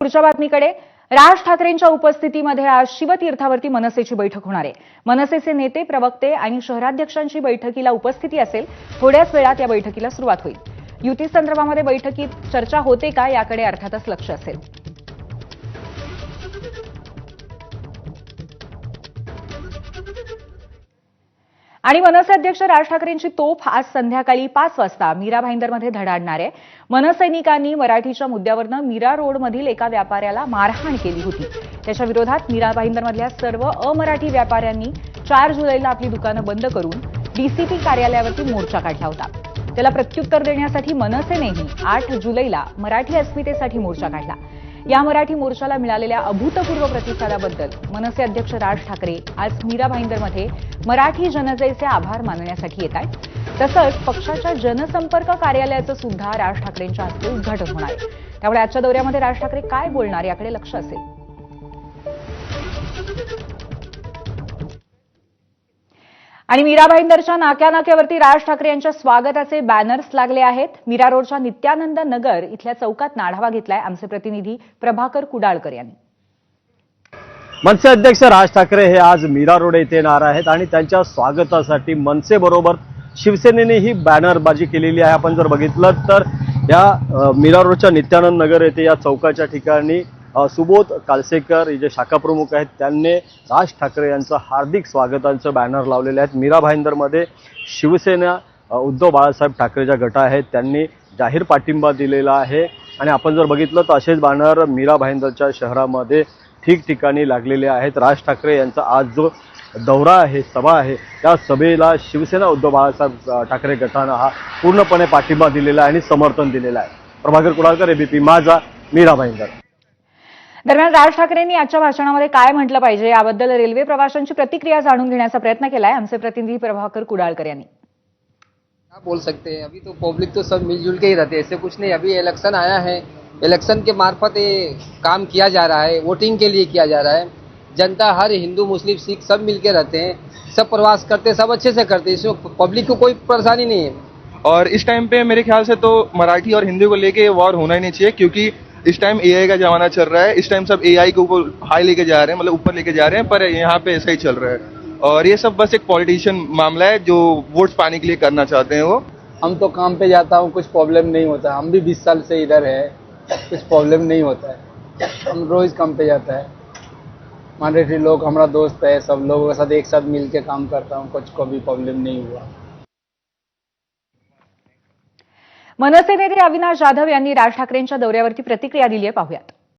पुढच्या बातमीकडे. राज ठाकरेंच्या उपस्थितीमध्ये आज शिवतीर्थावरती मनसेची बैठक होणार आहे. मनसेचे नेते प्रवक्ते आणि शहराध्यक्षांची बैठकीला उपस्थिती असेल. थोड्याच वेळात या बैठकीला सुरुवात होईल. युती संदर्भामध्ये बैठकीत चर्चा होते का याकडे अर्थातच लक्ष असेल. आणि मनसे अध्यक्ष राज ठाकरेंची तोफ आज संध्याकाळी पाच वाजता मीरा भाईंदरमध्ये धडाडणार आहे. मनसैनिकांनी मराठीच्या मुद्द्यावरनं मीरा रोडमधील एका व्यापाऱ्याला मारहाण केली होती. त्याच्या विरोधात मीरा भाईंदरमधल्या सर्व अमराठी व्यापाऱ्यांनी चार जुलैला आपली दुकानं बंद करून डीसीपी कार्यालयावरती मोर्चा काढला होता. त्याला प्रत्युत्तर देण्यासाठी मनसेनेही आठ जुलैला मराठी अस्मितेसाठी मोर्चा काढला. या मराठी मोर्चाला मिळालेल्या अभूतपूर्व प्रतिसादाबद्दल मनसे अध्यक्ष राज ठाकरे आज मीरा भाईंदरमध्ये मराठी जनतेचे आभार मानण्यासाठी येत आहेत. तसंच पक्षाच्या जनसंपर्क कार्यालयाचं सुद्धा राज ठाकरेंच्या हस्ते उद्घाटन होणार आहे. त्यामुळे आजच्या दौऱ्यामध्ये राज ठाकरे काय बोलणार याकडे लक्ष असेल. आणि मीरा भाईंदरच्या नाक्या नाक्यावरती राज ठाकरे यांच्या स्वागताचे बॅनर्स लागले आहेत. मीरा रोडच्या नित्यानंद नगर इथल्या चौकात आढावा घेतलाय आमचे प्रतिनिधी प्रभाकर कुडाळकर यांनी. मनसे अध्यक्ष राज ठाकरे हे आज मीरा रोड येथे येणार आहेत आणि त्यांच्या स्वागतासाठी मनसे बरोबर शिवसेनेने ही बॅनरबाजी केलेली आहे. आपण जर बघितलं तर या मीरा रोडच्या नित्यानंद नगर येथे या चौकाच्या ठिकाणी सुबोध कालसेकर हे जे शाखा प्रमुख आहेत त्यांनी राज ठाकरे यांचं हार्दिक स्वागतांचं बॅनर लावलेले आहेत. मीरा भाईंदरमध्ये शिवसेना उद्धव बाळासाहेब ठाकरेच्या गट आहेत त्यांनी जाहीर पाठिंबा दिलेला आहे. आणि आपण जर बघितलं तर असेच बॅनर मीरा भाईंदरच्या शहरामध्ये ठिकठिकाणी लागलेले आहेत. राज ठाकरे यांचा आज जो दौरा आहे सभा आहे त्या सभेला शिवसेना उद्धव बाळासाहेब ठाकरे गटानं हा पूर्णपणे पाठिंबा दिलेला आहे आणि समर्थन दिलेलं आहे. प्रभाकर कुडाळकर एबीपी माझा मीरा भाईंदर. दरम्यान राज ठाकरेंनी आजच्या भाषणामध्ये काय म्हटलं पाहिजे याबद्दल रेल्वे प्रवाशांची प्रतिक्रिया जाणून घेण्याचा प्रयत्न केलाय. आमचे प्रतिनिधी प्रभाकर कुडाळकर यांनी. क्या बोल सकते हैं? अभी तो पब्लिक तो सब मिलजुल के ही रहते हैं. ऐसे कुछ नहीं अभी इलेक्शन आया है. इलेक्शन के मार्फत ये काम किया जा रहा है. वोटिंग के लिए किया जा रहा है. जनता हर हिंदू मुस्लिम सिख सब मिल के रहते हैं. सब प्रवास करते सब अच्छे से करते इसमें पब्लिक को कोई परेशानी नहीं है. और इस टाइम पे मेरे ख्याल से तो मराठी और हिंदी को लेके वॉर होना ही नहीं चाहिए क्योंकि इस टाइम एआई का जमाना चल रहा है। इस टाइम सब एआई को ऊपर हाई लेके जा रहे हैं मतलब ऊपर लेके जा रहे हैं, पर यहाँ पे ऐसा ही चल रहा है। और ये सब बस एक पॉलिटिशियन मामला है, जो वोट्स पाने के लिए करना चाहते हैं वो। हम तो काम पे जाता हूँ, कुछ प्रॉब्लम नहीं होता। हम भी बीस साल से इधर है, कुछ प्रॉब्लम नहीं होता है। हम रोज काम पे जाता है। मराठी लोग, हमारा दोस्त है, सब लोगों के साथ एक साथ मिल के काम करता हूँ, कुछ को भी प्रॉब्लम नहीं हुआ। मनसे नेते अविनाश जाधव यांनी राज ठाकरेंच्या दौऱ्यावरती प्रतिक्रिया दिली आहे पाहूयात.